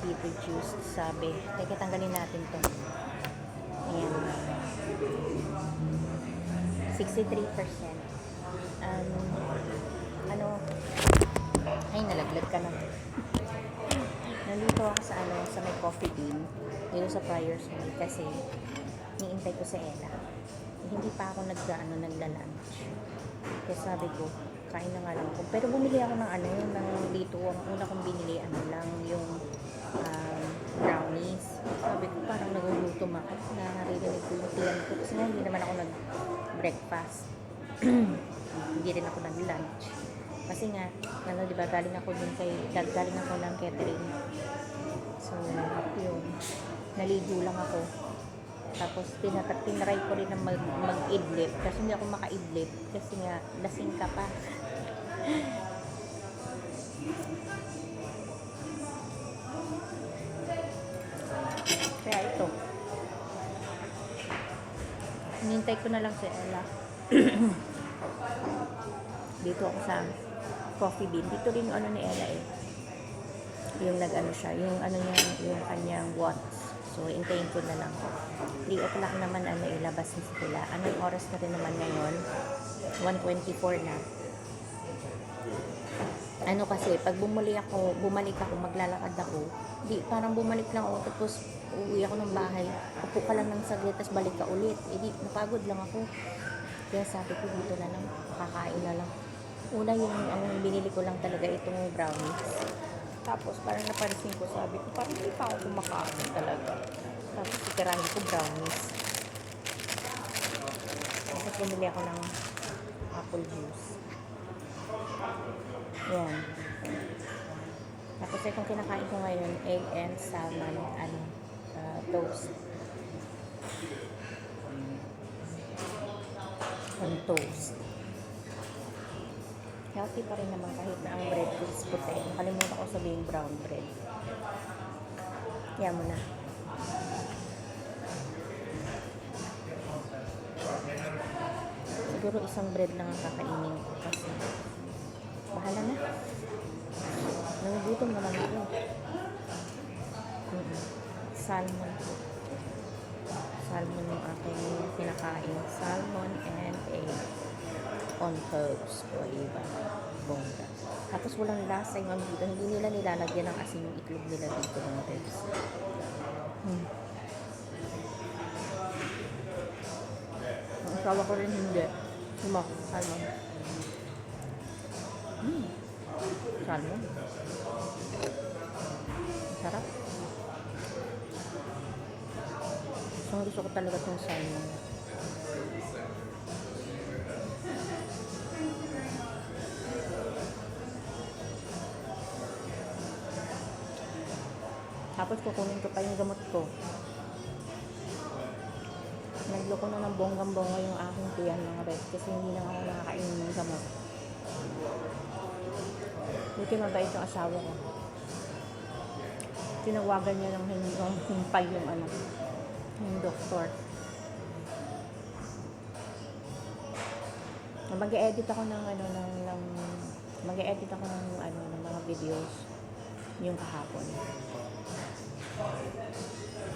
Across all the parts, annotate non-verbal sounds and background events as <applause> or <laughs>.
be reduced, sabi. Teka, tanggalin natin to. Ayan. 63%. Um, ano, ay, nalaglag ka na. Nandito ako sa ano, sa may coffee bean, dito sa Friars Mall kasi niintay ko sa Ella. Hindi pa ako nag ano, nagla-lunch. Kaya sabi ko, kain na nga lang ako. Pero bumili ako ng ano, yung ng dito, ang una kong binili, ano lang, yung um, brownies. Sabi ko, parang nagugutom ako. Na naririnig ko yung tiyan ko. Kasi hindi naman ako nag-breakfast. <clears throat> hindi rin ako nag-lunch. Kasi nga, ano, di ba, galing ako din kay, gal- galing ako ng catering. So, yun. Naligo lang ako. Tapos, tinat- tinry ko rin na mag, mag-idlip. Kasi hindi ako maka-idlip. Kasi nga, lasing ka pa. <laughs> Kaya ito. Hinintay ko na lang si Ella. <clears throat> Dito ako sa coffee bean. Dito rin yung ano ni Ella eh. Yung nag-ano siya, yung ano niya, yung kanyang watts. So, hintayin ko na lang. 3 o'clock naman ano ilabas na sila. Anong oras na rin naman ngayon? 1.24 na. Ano kasi, pag bumalik ako, bumalik ako, maglalakad ako, di, parang bumalik lang ako, tapos uuwi ako ng bahay, upo ka lang ng saglit, tapos balik ka ulit. Eh di, napagod lang ako. Kaya sabi ko dito na lang, kakain na lang. Una yung, ang binili ko lang talaga itong brownies. Tapos parang napansin ko, sabi ko, parang hindi pa ako kumakain talaga. Tapos itirahin ko brownies. Tapos bumili ako ng apple juice. Yan. Tapos itong kinakain ko ngayon, egg and salmon, ano, toast. On toast. Healthy pa rin naman kahit na ang bread is puti. Nakalimutan ko sabihin brown bread. Kaya mo na. Siguro isang bread lang ang kakainin ko kasi bahala na. Nangugutom naman ako. Salmon po. Salmon yung aking pinakain. Salmon and egg on toast. O iba. Bongga. Tapos walang lasa yung ano dito. Hindi nila nilalagyan ng asin yung itlog nila dito ng ribs. Hmm. Ang asawa ko rin hindi. Sumak, salmon. Hmm. Salmon. Sarap. So, gusto ko talaga itong salmon. Tapos kukunin ko pa yung gamot ko. Nagloko na ng bonggang-bongga yung aking tiyan mga best kasi hindi na ako nakakainin ng gamot. Buti mabait yung asawa ko. Tinawagan niya ng hin- ng himpay yung ano, yung doktor. Mag-edit ako ng ano ng, ng mag-edit ako ng ano ng mga videos yung kahapon.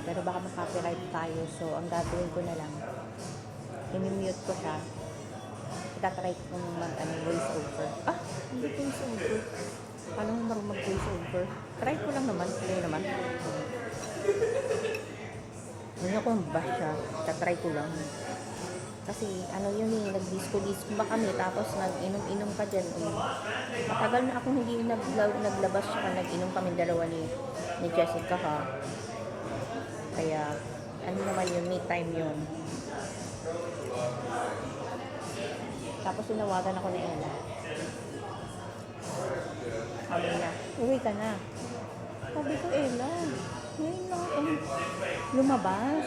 Pero baka makapiright tayo. So, ang gagawin ko na lang, i-mute ko siya. Itatry ko mag, ano, voice over. Ah, hindi voice over. Paano marunong mag voice over? Try ko lang naman. Try naman. Hindi ko ba siya. Tatry ko lang. Kasi ano yun eh, nag-disco-disco ba kami tapos nag-inom-inom ka dyan. Um, matagal na akong hindi nagla- naglabas siya nag-inom kami dalawa ni, ni Jessica ha. Kaya ano naman yun, me time yun. Tapos tinawagan ako ni Ella. Sabi niya, uwi ka na. Sabi ko, Ella, ngayon lang ako lumabas.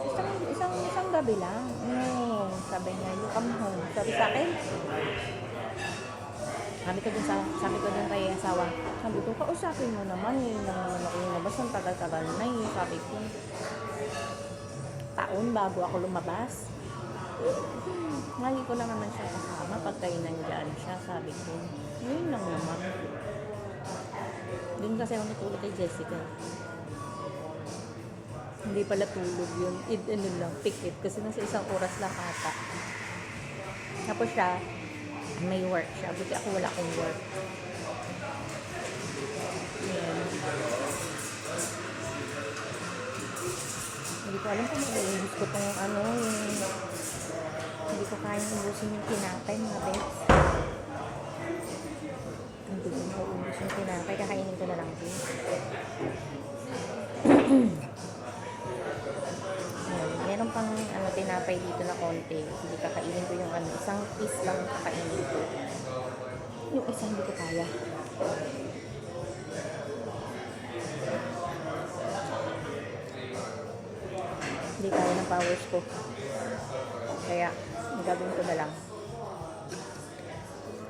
Isang, isang, isang gabi lang. No, sabi niya, you come home. Sabi sa akin, sabi ko dun sa, sabi ko dun kay asawa, sabi ko, kausapin mo naman, yun lang naman ako lumabas, ang tagal-tagal na yun. Sabi ko, taon bago ako lumabas. Lagi ko lang naman siya kasama pag kayo siya. Sabi ko, yun lang naman. Doon kasi ako natulog kay Jessica. Hindi pala tulog yun. It, ano lang, pikit. Kasi nasa isang oras lang ata. Tapos siya, may work siya. Buti ako wala akong work. Ayan. Hindi ko alam kung mauubos ko tong ano, yung hindi ko kaya ubusin yung tinapay mga bets. Konti. Hindi kakainin ko yung ano, isang piece lang kakainin ko. Yung isa hindi ko kaya. Hindi kaya ng powers ko. Kaya, gagawin ko na lang.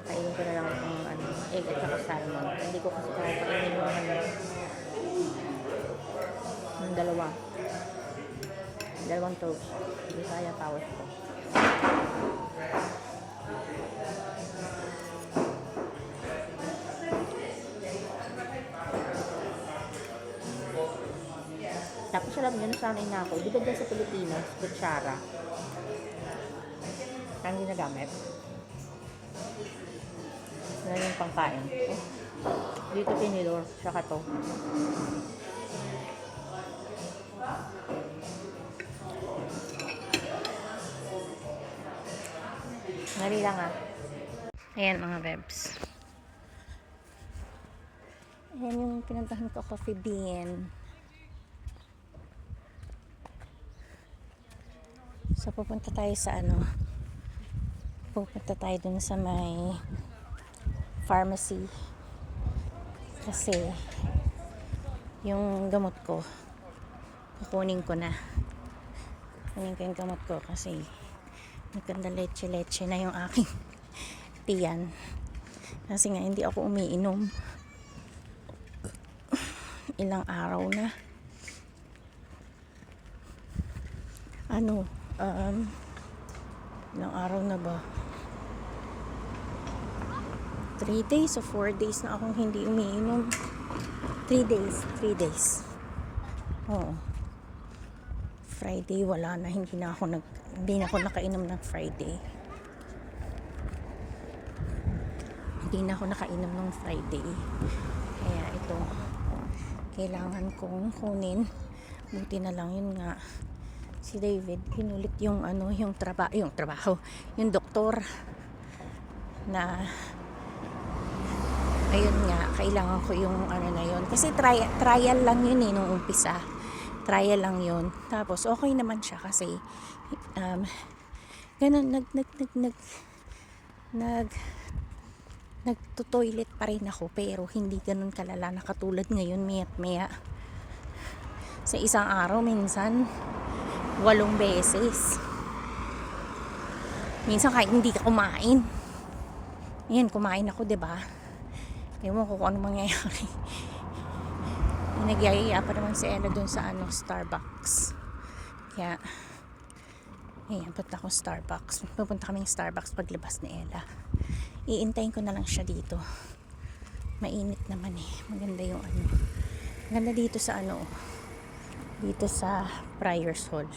Kainin ko na lang ang ano, egg at saka salmon. Hindi ko kasi kaya kainin yung ano, yung dalawa. Dalawang toast. Hindi kaya powers ko. Tapos alam nyo, nasanay na ako. Ba dyan sa Pilipinas, kutsara? Ang ginagamit. Yan yung pangkain. Oh. Dito tinidor, saka to. Ngali lang ah. Ayan mga bebs. Ayan yung pinuntahan ko coffee bean. So, pupunta tayo sa ano, pupunta tayo dun sa may pharmacy. Kasi, yung gamot ko, kukunin ko na. Kukunin ko yung gamot ko kasi maganda leche-leche na yung aking <laughs> tiyan. Kasi nga, hindi ako umiinom. Ilang araw na. Ano, um, ilang araw na ba? 3 days o 4 days na akong hindi umiinom. 3 days, 3 days. Oo. Friday wala na, hindi na ako nag hindi na ako nakainom ng Friday. Hindi na ako nakainom ng Friday. Kaya ito kailangan kong kunin. Buti na lang yun nga si David pinulit yung ano yung trabaho yung trabaho yung doktor na ayun nga kailangan ko yung ano na yun kasi try, trial lang yun eh nung umpisa trial lang yun tapos okay naman siya kasi um, ganun nag nag nag nag nag nagto-toilet pa rin ako pero hindi ganun kalala na katulad ngayon mayat maya sa isang araw minsan walong beses. Minsan kahit hindi ka kumain. Yan, kumain ako, 'di ba? Ewan ko kung ano mangyayari. Nagyayaya pa naman si Ella dun sa ano, Starbucks. Kaya, ayan, punta ako Starbucks. Pupunta kaming Starbucks paglabas ni Ella. Iintayin ko na lang siya dito. Mainit naman eh. Maganda yung ano. Maganda dito sa ano, dito sa Priors Hall.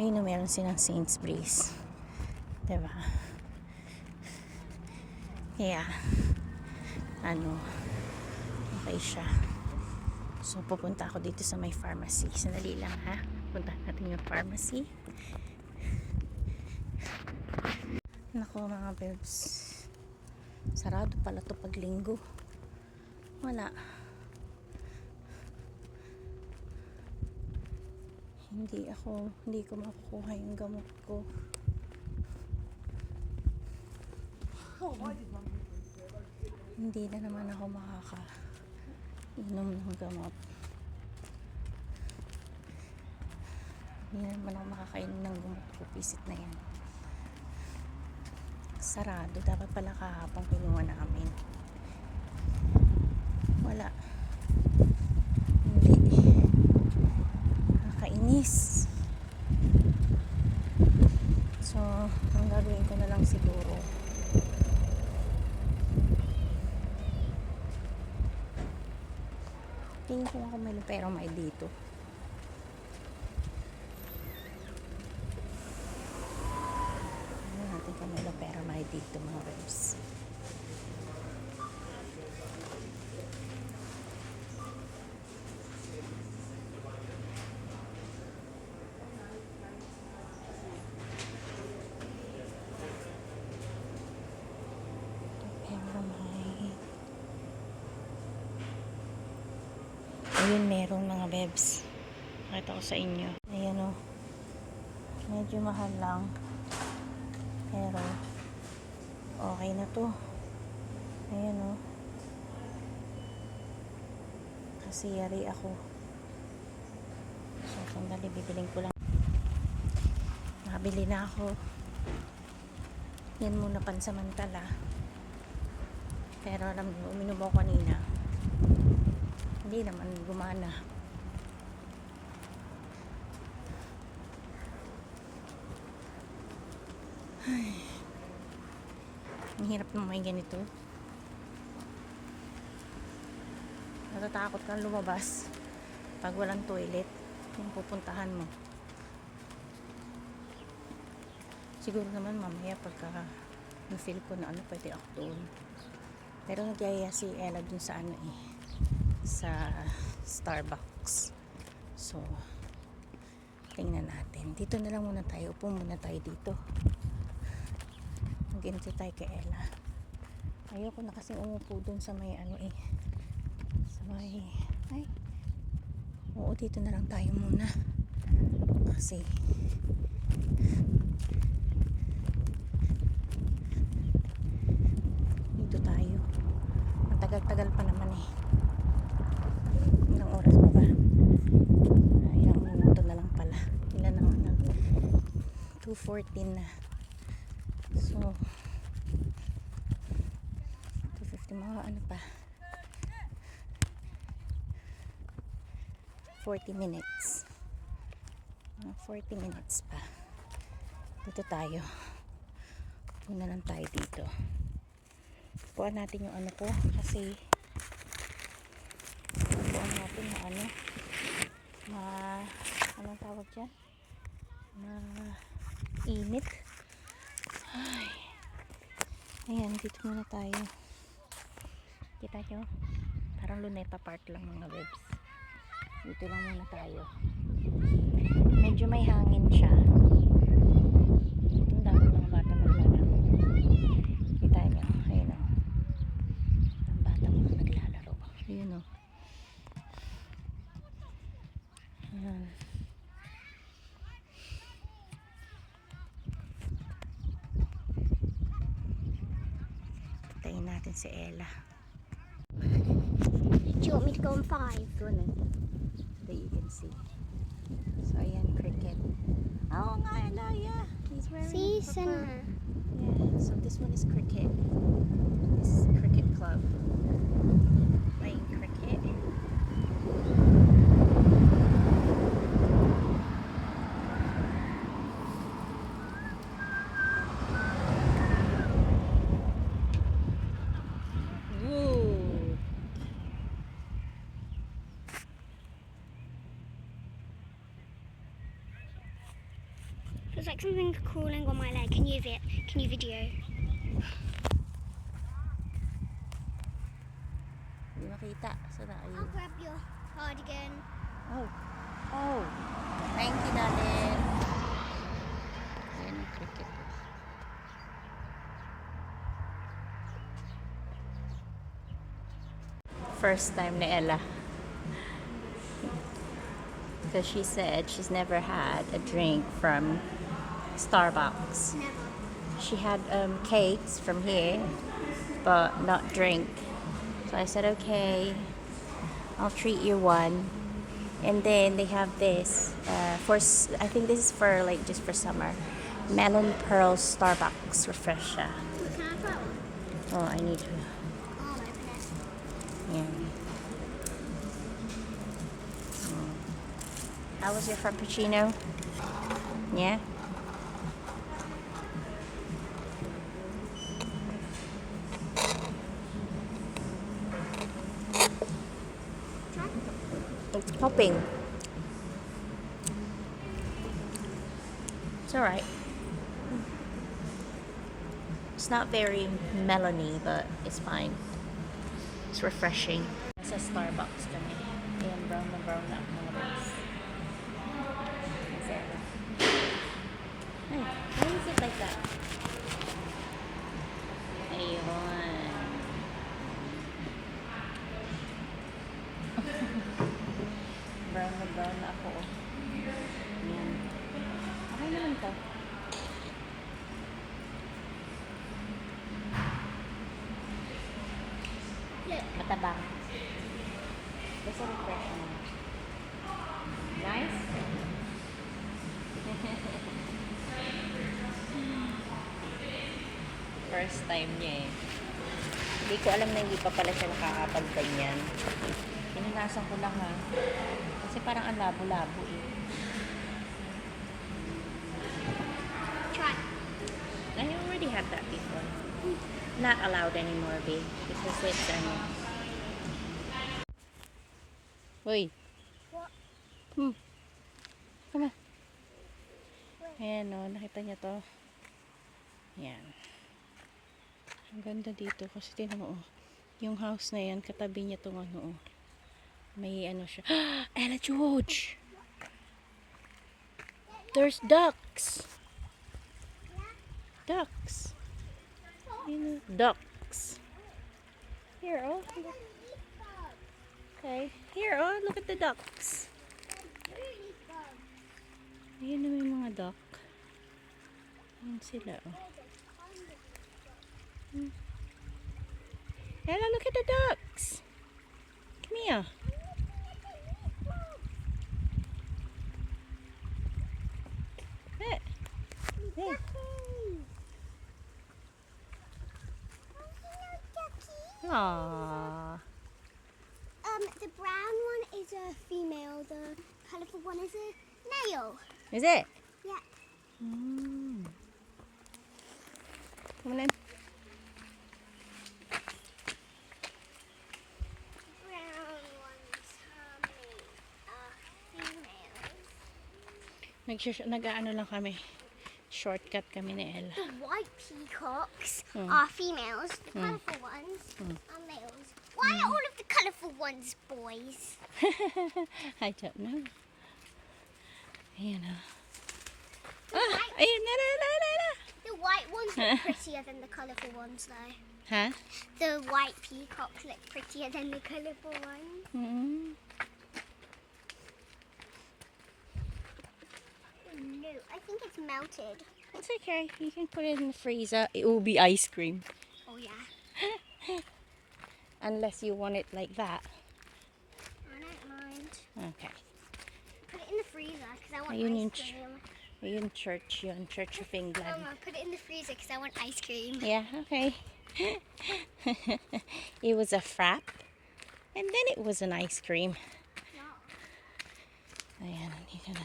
Ayun na meron silang Saints Breeze. Diba? Kaya, ano, okay siya. So, pupunta ako dito sa may pharmacy. Sandali lang ha. Punta natin yung pharmacy. Nako mga bebs. Sarado pala to pag linggo. Wala. hindi ako hindi ko makukuha yung gamot ko hindi na naman ako makaka inom ng gamot. Hindi na naman ako makakainom ng gamot ko. Visit na yan. Sarado. Dapat pala kahapon kinuha namin. Wala. Hindi. Nakakainis. So ang gagawin ko na lang siguro Tingin ko kung may pero may dito. Ano natin kung may pero may dito mga webs. Pero may Ayun, merong mga bebs. Pakita ko sa inyo. Ayan o. Medyo mahal lang. Pero, okay na to. Ayan o. Kasi yari ako. So, sandali, bibiling ko lang. Nakabili na ako. Yan muna pansamantala. Pero alam niyo, uminom ako kanina. Hindi naman gumana. Ay. Ang hirap naman may ganito. Natatakot kang lumabas pag walang toilet yung pupuntahan mo. Siguro naman mamaya pagka na-feel ko na ano pwede ako doon. Pero nagyaya si Ella dun sa ano eh sa Starbucks. So, tingnan natin. Dito na lang muna tayo. Upo muna tayo dito. Maghintay tayo kay Ella. Ayoko na kasi umupo dun sa may ano eh. Sa may... Ay. Oo, dito na lang tayo muna. Kasi... Dito tayo. Matagal-tagal pa naman eh. Ilang oras pa ba? Ah, ilang minuto na lang pala. Ilan na nga lang. 2.14 na. So, 2.50 mga ano pa. 40 minutes. Mga 40 minutes pa. Dito tayo. Puna lang tayo dito. Puan natin yung ano ko kasi buwan natin na ano ma anong tawag dyan na init ay. Ayan dito muna tayo. Kita nyo? Parang luneta park lang mga webs dito lang muna tayo. Medyo may hangin siya. Ang dami mga bata maglalaro kita nyo? Ayun o ang bata mga naglalaro. Ayun o Ayan. Natin si Ella. Do you want me to go on five? Go na. That you can see. So, ayan, cricket. Oo nga, Ella, yeah. He's wearing See, a purple- Yeah, so this one is cricket. This is cricket club. There's like something crawling on my leg. Can you vi- Can you video? Hindi makita. Saan na ayun? I'll grab your cardigan. Oh. Oh. Thank you, darling. Ayan cricket. First time ni Ella. Because she said she's never had a drink from Starbucks. Never. She had um, cakes from here, but not drink. So I said, okay, I'll treat you one. And then they have this uh, for I think this is for like just for summer. Melon Pearl Starbucks refresher. Can I try one? Oh, I need to. I'll. Yeah. Mm. How was your frappuccino? Yeah. It's alright. It's not very melony, but it's fine. It's refreshing. It's a Starbucks brown na brown na ako. oh. Ayan. Okay naman to. Matabang. Basta refresh mo. Nice? <laughs> First time niya eh. Hindi ko alam na hindi pa pala siya nakakapagganyan. Pinunasan ko lang ha. Kasi parang ang labo-labo eh. Try. I already had that before. Not allowed anymore, babe. Because it's, ano... Uy. What? Hmm. Come on. Ayan o, nakita niyo to. Ayan. Ang ganda dito kasi tinan mo, oh. yung house na yan, katabi niya tong ano, oh. May ano siya. <gasps> Ella George! There's ducks! Ducks! Oh. ducks. Here, oh. look. Okay. Here, oh, look at the ducks. Ayun na may mga duck. Ayun sila, oh. Hmm. Ella, look at the ducks. Come here. Hey. Hey. Aww. Um, the brown one is a female. The colourful one is a male. Is it? Yeah. Mm. Come on in. Brown ones are me- are females. Nag nag-ano lang kami. Shortcut kami ni Ella. The white peacocks Hmm. are females. The Hmm. colourful ones Hmm. are males. Why are all of the colourful ones boys? <laughs> I don't know. Ayan na. Ah, white, ayun na na na na na. the white ones look <laughs> prettier than the colourful ones, though. Ha? The white peacocks look prettier than the colourful ones. Mm. I think it's melted. It's okay. You can put it in the freezer. It will be ice cream. Oh yeah. <laughs> Unless you want it like that. I don't mind. Okay. Put it in the freezer because I want Ayun yung ice ch- cream. Ayun, church yun. Church of England. Mama, put it in the freezer because I want ice cream. Yeah, okay. <laughs> it was a frap. And then it was an ice cream. Ayan, nandito na.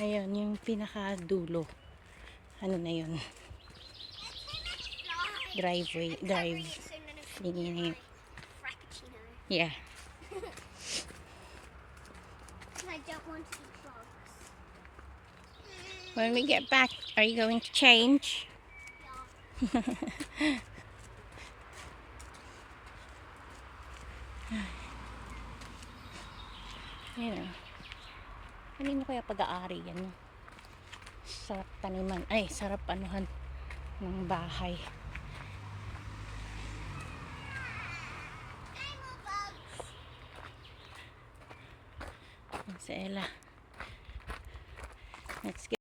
Ayun, yung pinakadulo. Ano na yun? Driveway, drive. Thingy na yun. Yeah. I don't want to eat frogs. When we get back, are you going to change? Yeah. Ayun o. Kanino kaya pag-aari yan? Sarap taniman. Ay, sarap anuhan ng bahay. Si Ella. Let's get